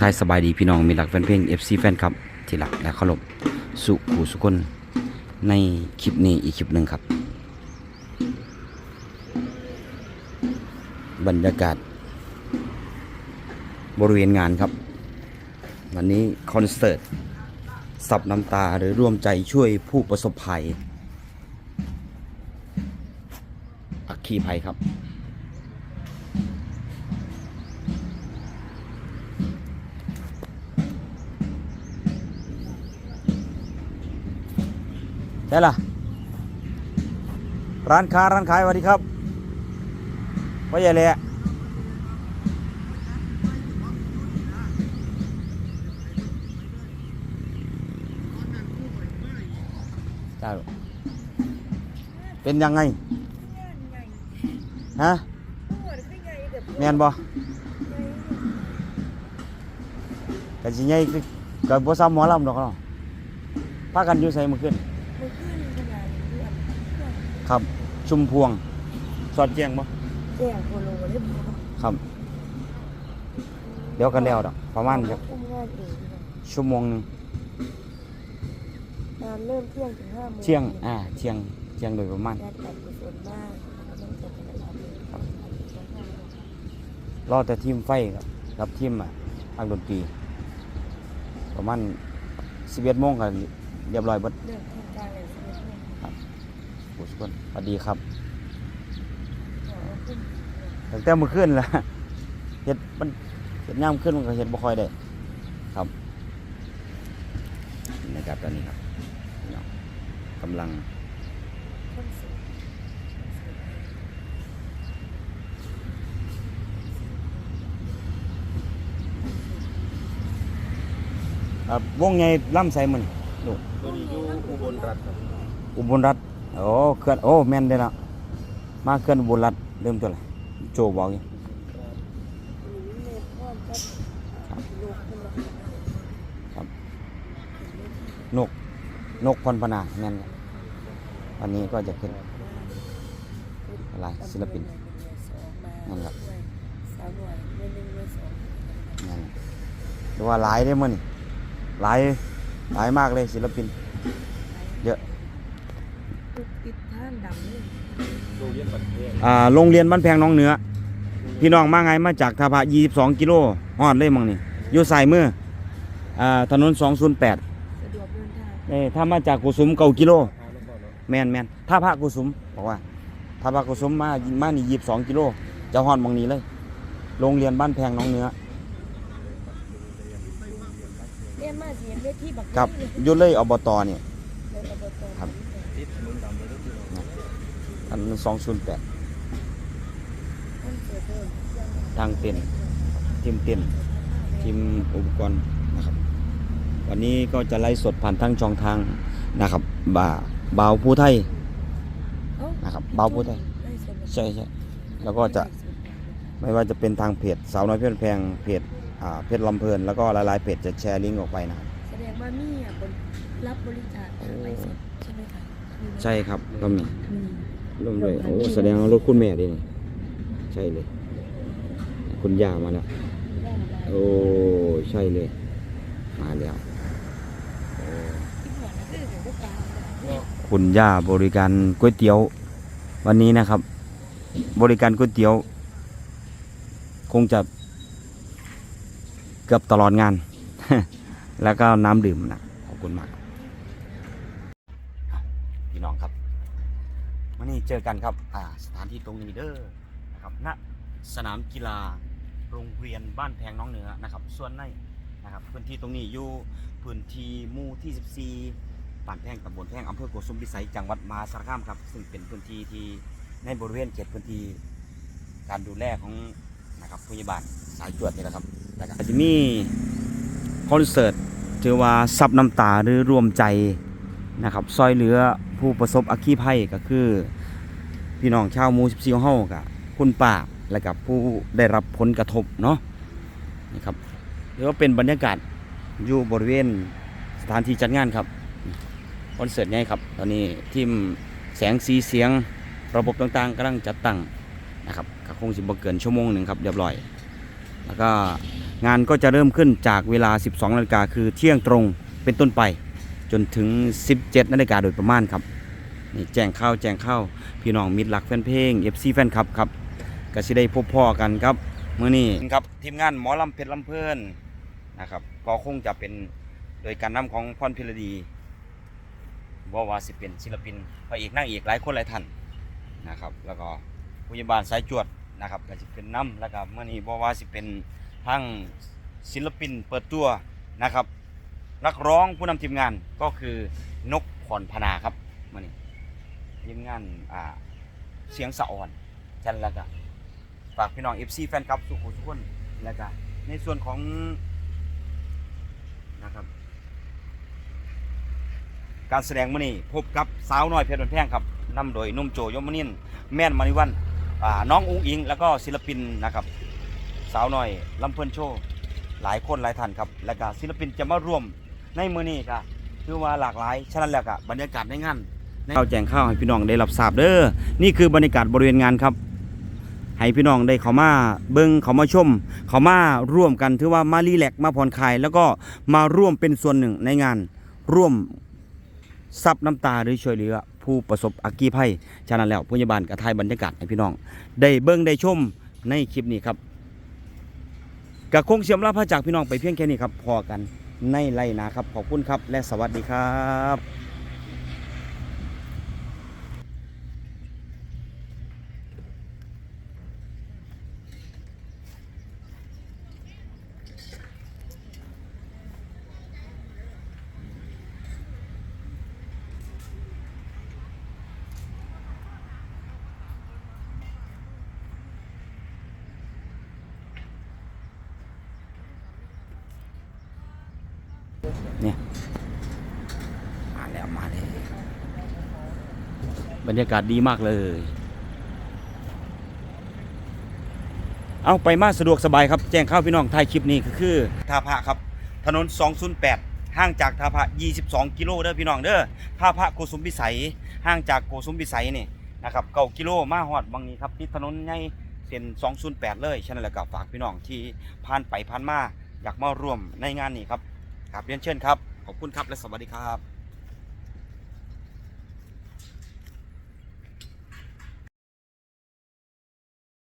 กทายสบายดีพี่น้องมีหลักแฟนเพลง FC แฟนครับที่รักและเคารพสุขูสุคนในคลิปนี้อีกคลิปหนึ่งครับ บรรยากาศ บริเวณงานครับ วันนี้คอนเสิร์ตสับน้ำตาหรือร่วมใจช่วยผู้ประสบภัย อัคคีภัยครับ ใช่ล่ะ ร้านค้าร้านขายสวัสดีครับพ่อใหญ่เลยจ้าเป็นยังไง ฮะแมนบ่กันสิใหญ่คือกับบ่ซ้ำหมอลำดอกเนาะพากันอยู่ใส่มื้อคืน ครับ ชุมพวงสอดแจ้งบ่แจ้งโคโลเลยบ่ครับ เดี๋ยวกันแล้วดอกประมาณสักอุ้มงานเองชั่วโมงหนึงงานเริ่มเที่ยงถึงห้าโมงเที่ยงอ่าเที่ยงเที่ยงโดยประมาณ งานแต่กุศลมากแล้วก็ต้องจบกันแล้วครับรอแต่ทีมไฟครับกับทีมอะอักดนตรีประมาณ11โมงกันเรียบร้อยเบิดเรื่องทางการเลยสิบเอ็ดโมง ผู้สุคนสวัสดีครับขอขึ้นตั้งแต่มื้อคืนล่ะเฮ็ดมันเฮ็ดยามขึ้นมันก็เฮ็ดบ่ค่อยได้ ครับบรรยากาศตอนนี้ครับพี่น้องกำลังคอนเสิร์ตเอ่อวงใหญ่ล่ำใส่มันลูกตัวนี้อยู่อุบลรัฐครับอุบลรัฐ โอ้เคลื่อนโอ้แม่นได้ละมาเคลื่อนอุรัฐเริ่มตัวอะไรโจบอกอยู่มีเมฆพร้อมกับนกนกพรพนาแม่นวันนี้ก็จะขึ้นอะไรศิลปินนั่นครับนั่นหรือว่าหลายได้มั้งนี่หลายหลายมากเลยศิลปิน เยอะ ทุกติดท่านดำเลยโรงเรียนบันเทงอ่าโรงเรียนบ้านแพงหน้องเหนือ พี่น้องมาไงมาจากท่าพระ22 กิโลฮอดเลยมั้งนี่อยู่สายมืออ่าถนน 208สะดวกเดินทางเอ้ยถ้ามาจากกุสุมเก้ากิโล ทางแล้วก็เนาะแมนแมนท่าพระกุสุมบอกว่าท่าพระกุสุมมามานี่ยีบสองกิโล จะฮอดหมองนี้เลย โรงเรียนบ้านแพงหน้องเหนือเรียนมาเสียนเวทีบักกับเลยอยุเลยอบตเนี่ยในอบตครับ ติดถนนดำเลยที่เราอันสองศูนย์แปดทางเต้นทีมเต้นทีมอุปกรณ์นะครับวันนี้ก็จะไล่สดผ่านทางช่องทางนะครับบ่าบ่าวผู้ไทยนะครับบ่าวผู้ไทยใช่ใช่แล้วก็จะไม่ว่าจะเป็นทางเพจสาวน้อยเพชรแพงเพจอ่าเพจลำเพลินแล้วก็หลายๆเพจจะแชร์ลิงก์ออกไปนะแสดงว่ามีอะบนรับบริจาคไลฟ์สดใช่ไหมคะ ใช่ครับก็มีมีร่วมด้วยโอ้แสดงว่ารถคุณแม่ดินี่ใช่เลย คุณย่ามาแล้วโอ้ใช่เลย มาแล้วโอ้คุณย่าบริการก๋วยเตี๋ยว วันนี้นะครับ บริการก๋วยเตี๋ยว คงจะเกือบตลอดงาน แล้วก็น้ำดื่มนะขอบคุณมากอะพี่ น้องครับวันนี้เจอกันครับอ่าสถานที่ตรงนี้เด้อนะครับณสนามกีฬาโรงเรียนบ้านแพงน้องเหนือนะครับ ส่วนในนะครับพื้นที่ตรงนี้อยู่พื้นที่หมู่ที่14บ้านแพงตำบลแพงอำเภอโกสุมพิสัยจังหวัดมหาสารคามครับ ซึ่งเป็นพื้นที่ที่ในบริเวณเขตพื้นที่การดูแลของนะครับพยาบาลสายตรวจนี่แหละครับแล้วก็จะมีคอนเสิร์ตถือว่าซับน้ำตาหรือรวมใจนะครับซอยเหลือ ผู้ประสบอัคคีภัยก็คือ พี่น้องชาวมู่14ของเฮากับคุณป้าและกับผู้ได้รับผลกระทบเนาะนี่ครับหรือว่าเป็นบรรยากาศอยู่บริเวณสถานที่จัดงานครับคอนเสิร์ตใหญ่ครับ ตอนนี้ทีมแสงสีเสียงระบบต่างๆกำลังจัดตั้งนะครับก็คงสิบเกินชั่วโมงหนึ่งครับเรียบร้อย แล้วก็งานก็จะเริ่มขึ้นจากเวลา 12นาฬิกาคือเที่ยงตรงเป็นต้นไปจนถึง 17นาฬิกาโดยประมาณครับ นี่แจ้งข้าวแจ้งข้าวพี่น้องมิตรหลักแฟนเพลง FC แฟนคลับครับก็สิได้พบพ่อกันครับมื้อนี้ครับทีมงานหมอลำเพชรลำเพลินนะครับก็คงจะเป็นโดยการนำของพรพิรดีบ่ว่าสิเป็นศิลปินพระเอกนางเอกหลายคนหลายท่านนะครับ แล้วก็ผู้ใหญ่บ้านสายจวดนะครับก็จะเป็นน้ำแล้วก็มื้อนี้บ่ว่าสิเป็นทั้งศิลปินเปิดตัวนะครับนักร้องผู้นำทีมงานก็คือนกพรพนาครับเมื่อนี้ ทีมงานอ่าเสียงสะอ่อนจันแล้วก็ฝากพี่น้อง FC แฟนคลับสุขุมทุกคนแล้วก็ในส่วนของนะครับการแสดงมื่อนี้พบกับสาวน้อยเพชรบนแพงครับนำโดยนุ่มโจยมนินแม่นมาริวันอ่าน้องอุ้งอิง แล้วก็ศิลปินนะครับสาวน้อยลำเพลินโชว์หลายคนหลายท่านครับ แล้วก็ศิลปินจะมาร่วมในมือนี้ก็คือว่าหลากหลายฉะนั้นแล้วก็บรรยากาศในงาน ข้าวแจงข้าวให้พี่น้องได้รับทราบเด้อนี่คือบรรยากาศบริเวณงานครับ ให้พี่น้องได้เขามาเบิ้งเขามาชม เขามาร่วมกันถือว่ามารีแลกมาผ่อนคลาย แล้วก็มาร่วมเป็นส่วนหนึ่งในงาน ร่วมซับน้ำตาหรือช่วยเหลือ ผู้ประสบอัคคีภัยฉะนั้นแล้วพยาบาลกระทายบรรยากาศให้พี่น้อง ได้เบิ้งได้ชมในคลิปนี้ครับกะคงเสียมลาพระจากพี่น้องไปเพียงแค่นี้ครับพอกันในไล่นาครับขอบคุณครับและสวัสดีครับ เนี่ยมาแล้วมาแล้วบรรยากาศดีมากเลย เอาไปมาสะดวกสบายครับ แจ้งข้าวพี่น้องท้ายคลิปนี้ก็คือท่าพระครับ ถนน 208 ห่างจากท่าพระ22 กิโลเด้อพี่น้องเด้อท่าพระโกสุมพิสัย ห่างจากโกสุมพิสัยนี่นะครับเก้ากิโลมาฮอดบางนี้ครับที่ถนนใหญ่เส้น208 เลย ฉะนั้นแล้วก็ฝากพี่น้องที่ผ่านไปผ่านมาอยากมาร่วมในงานนี้ครับ ครับเรียนเชิญครับ ขอบคุณครับและสวัสดีครับ